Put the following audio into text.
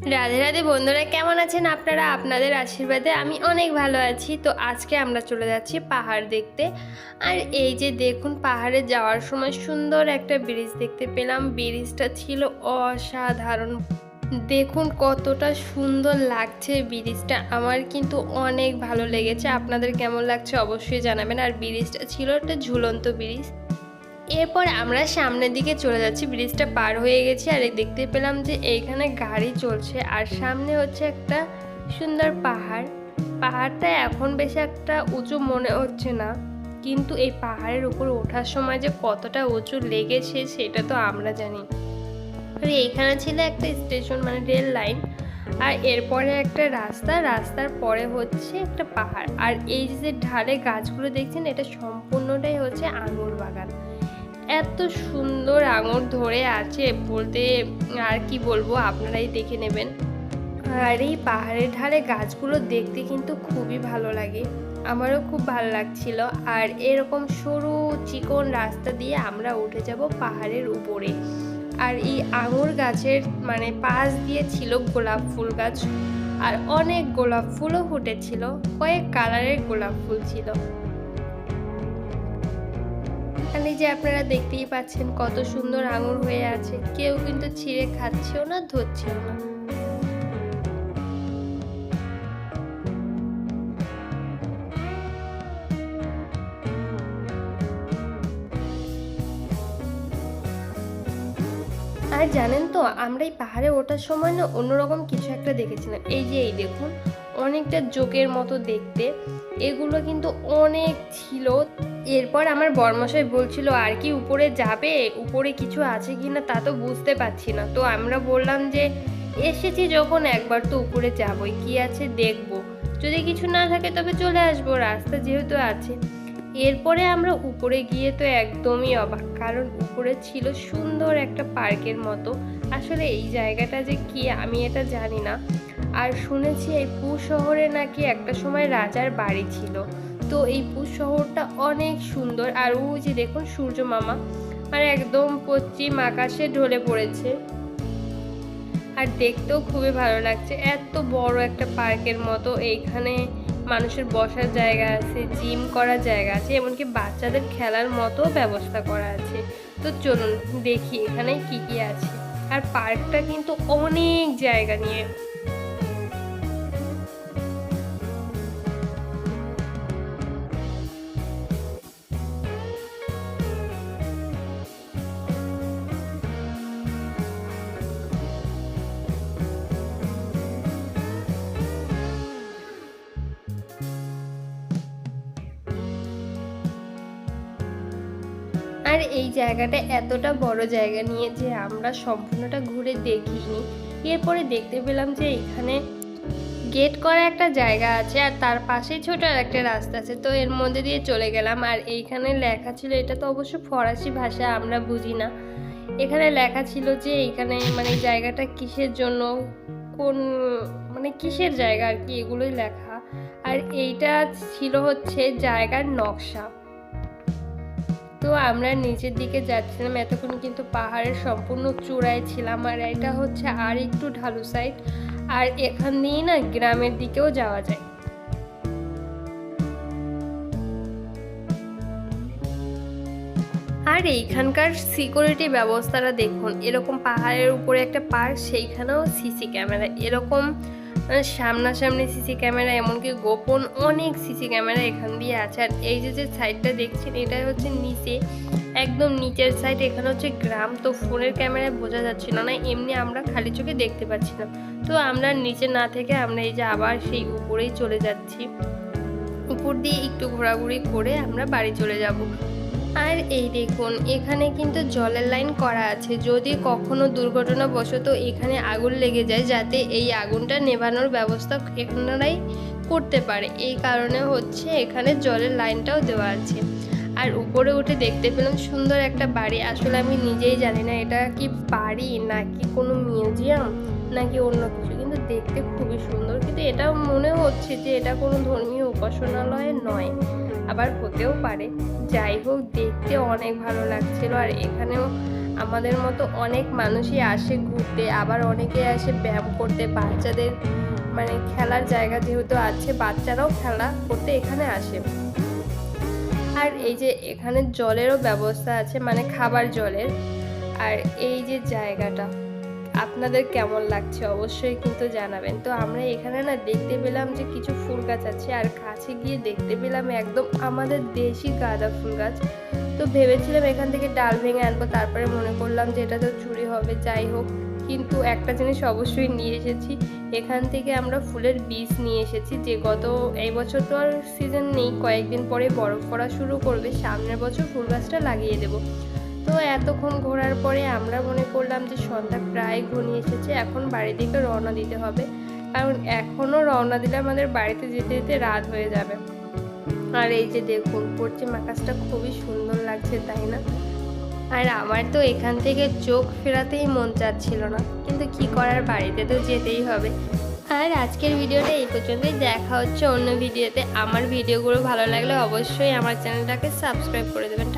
রাধে রাধে বন্ধুরা, কেমন আছেন আপনারা? আপনাদের আশীর্বাদে আমি অনেক ভালো আছি। তো আজকে আমরা চলে যাচ্ছি পাহাড় দেখতে। আর এই যে দেখুন, পাহাড়ে যাওয়ার সময় সুন্দর একটা ব্রিজ দেখতে পেলাম। ব্রিজটা ছিল অসাধারণ। দেখুন কতটা সুন্দর লাগছে ব্রিজটা। আমার কিন্তু অনেক ভালো লেগেছে। আপনাদের কেমন লাগছে অবশ্যই জানাবেন। আর ব্রিজটা ছিল একটা ঝুলন্ত ব্রিজ। এরপর আমরা সামনের দিকে চলে যাচ্ছি। ব্রিজটা পার হয়ে গেছি আর দেখতে পেলাম যে এইখানে গাড়ি চলছে আর সামনে হচ্ছে একটা সুন্দর পাহাড়। পাহাড়টা এখন বেশি একটা উঁচু মনে হচ্ছে না, কিন্তু এই পাহাড়ের উপর ওঠার সময় যে কতটা উঁচু লেগেছে সেটা তো আমরা জানি। আর এইখানে ছিল একটা স্টেশন মানে রেল লাইন আর এরপরে একটা রাস্তা, রাস্তার পরে হচ্ছে একটা পাহাড়। আর এই যে ঢালে গাছগুলো দেখছেন, এটা সম্পূর্ণটাই হচ্ছে আঙুর বাগান। এত সুন্দর আঙুর ধরে আছে বলতে আর কি বলব, আপনারাই দেখে নেবেন। আর এই পাহাড়ের ধারে গাছগুলো দেখতে কিন্তু খুবই ভালো লাগে। আমারও খুব ভালো লাগছিল। আর এরকম সরু চিকন রাস্তা দিয়ে আমরা উঠে যাব পাহাড়ের উপরে। আর এই আঙুর গাছের মানে পাশ দিয়ে ছিল গোলাপ ফুল গাছ। আর অনেক গোলাপ ফুলও ফুটেছিল, কয়েক কালারের গোলাপ ফুল ছিল। আর এই যে আপনারা দেখতেই পাচ্ছেন কত সুন্দর আঙুর হয়ে আছে। কেউ কিন্তু ছিঁড়ে খাচ্ছেও না, ধরছেও না। আর জানেন তো, আমরা এই পাহাড়ে ওঠার সময় না অন্যরকম কিছু একটা দেখেছিলাম। এই যে, এই দেখুন অনেকটা জোকের মতো দেখতে। এগুলো কিন্তু অনেক ছিল। এরপর আমার বর্মশাই বলছিল, আর কি উপরে যাবে? উপরে কিছু আছে কি না তা তো বুঝতে পারছি না। তো আমরা বললাম যে, এসেছি যখন একবার তো উপরে যাবই। কি আছে দেখব। যদি কিছু না থাকে তবে চলে আসব। রাস্তা যেহেতু আছে। এরপরে আমরা উপরে গিয়ে তো একদমই অবাক, কারণ উপরে ছিল সুন্দর একটা পার্কের মতো। আসলে এই জায়গাটা যে কি, আমি এটা জানি না। আর শুনেছি এই পু শহরে নাকি একটা সময় রাজার বাড়ি ছিল। তো এই পু শহরটা অনেক সুন্দর। আর ওই যে দেখুন সূর্য মামা মানে একদম পশ্চিম আকাশে ঢলে পড়েছে। আর দেখতেও খুবই ভালো লাগছে। এত বড় একটা পার্কের মতো, এইখানে মানুষের বসার জায়গা আছে, জিম করার জায়গা আছে, এমনকি বাচ্চাদের খেলার মতো ব্যবস্থা করা আছে। তো চলুন দেখি এখানে কি কি আছে। আর পার্কটা কিন্তু অনেক জায়গা নিয়ে। আর এই জায়গাটা এতটা বড় জায়গা নিয়ে যে আমরা সম্পূর্ণটা ঘুরে দেখিনি। এরপরে দেখতে পেলাম যে এখানে গেট করা একটা জায়গা আছে আর তার পাশেই ছোট আর একটা রাস্তা আছে। তো এর মধ্যে দিয়ে চলে গেলাম আর এইখানে লেখা ছিল, এটা তো অবশ্য ফরাসি ভাষা, আমরা বুঝি না। এখানে লেখা ছিল যে এখানে মানে জায়গাটা কিসের জন্য, কোন মানে কিসের জায়গা আর কি, এগুলোই লেখা। আর এইটা ছিল হচ্ছে জায়গার নকশা। তো আমরা নিচের দিকে যাচ্ছিলাম। এতক্ষণ কিন্তু পাহাড়ের সম্পূর্ণ চূড়ায় ছিলাম আর এটা হচ্ছে আর একটু ঢালু সাইড আর এখান দিয়েই না গ্রামের দিকেও যাওয়া যায়। আর এইখানকার সিকিউরিটি ব্যবস্থাটা দেখুন। এরকম পাহাড়ের উপরে একটা পার্ক, সেইখানেও সিসি ক্যামেরা এরকম মানে সামনাসামনি সিসি ক্যামেরা, এমনকি গোপন অনেক সিসি ক্যামেরা এখান দিয়ে আছে। আর এই যে যে সাইডটা দেখছেন, এটা হচ্ছে নিচে, একদম নিচের সাইড এখানে হচ্ছে গ্রাম। তো ফোনের ক্যামেরায় বোঝা যাচ্ছিল না, এমনি আমরা খালি চোখে দেখতে পাচ্ছিলাম তো আমরা নিচে না থেকে আমরা এই যে আবার সেই উপরেই চলে যাচ্ছি। উপর দিয়ে একটু ঘোরাঘুরি করে আমরা বাড়ি চলে যাব। আর এই দেখুন, এখানে কিন্তু জলের লাইন করা আছে। যদি কখনো দুর্ঘটনাবশত এখানে আগুন লেগে যায়, যাতে এই আগুনটা নেভানোর ব্যবস্থা এখানেরাই করতে পারে। এই কারণে হচ্ছে এখানে জলের লাইনটাও দেওয়া আছে। আর উপরে উঠে দেখতে পেলাম সুন্দর একটা বাড়ি। আসলে আমি নিজেই জানি না এটা কি বাড়ি নাকি কোনো মিউজিয়াম নাকি অন্য কিছু। দেখতে খুবই সুন্দর, কিন্তু এটা মনে হচ্ছে যে এটা কোনো ধর্মীয় উপাসনালয় নয়, আবার হতেও পারে। যাই হোক, দেখতে অনেক ভালো লাগছিল, আর এখানেও আমাদের মতো অনেক মানুষই আসে ঘুরতে, আবার অনেকে আসে ব্যায়াম করতে, বাচ্চাদের মানে খেলার জায়গা যেহেতু আছে, বাচ্চারাও খেলা করতে এখানে আসে। আর এই যে এখানে জলেরও ব্যবস্থা আছে মানে খাবার জলের, আর এই যে জায়গাটা। আপনাদের কেমন লাগছে অবশ্যই কিন্তু জানাবেন। তো আমরা এখানে না দেখতে পেলাম যে কিছু ফুল গাছ আছে আর কাছে গিয়ে দেখতে পেলাম একদম আমাদের দেশি গাঁদা ফুল গাছ। তো ভেবেছিলাম এখান থেকে ডাল ভেঙে আনব, তারপরে মনে করলাম যে এটা তো চুরি হবে, যাই হোক। কিন্তু একটা জিনিস অবশ্যই নিয়ে এসেছি, এখান থেকে আমরা ফুলের বীজ নিয়ে এসেছি যে গত এই বছর তো আর সিজন নেই, কয়েকদিন পরে বরফ পড়া শুরু করবে, সামনের বছর ফুল গাছটা লাগিয়ে দেবো। এতক্ষণ ঘোরার পরে আমরা মনে করলাম যে সন্ধ্যা প্রায় ঘনিয়ে এসেছে, এখন বাড়ি দিকে রওনা দিতে হবে। কারণ এখনও রওনা দিলে আমাদের বাড়িতে যেতে যেতে রাত হয়ে যাবে। আর এই যে দেখুন, পশ্চিম আকাশটা খুবই সুন্দর লাগছে, তাই না? আর আমার তো এখান থেকে চোখ ফেরাতেই মন চাচ্ছিল না। কিন্তু কি করার, বাড়িতে তো যেতেই হবে। আর আজকের ভিডিওটা এই পর্যন্তই। দেখা হচ্ছে অন্য ভিডিওতে। আমার ভিডিওগুলো ভালো লাগলে অবশ্যই আমার চ্যানেলটাকে সাবস্ক্রাইব করে দেবেন।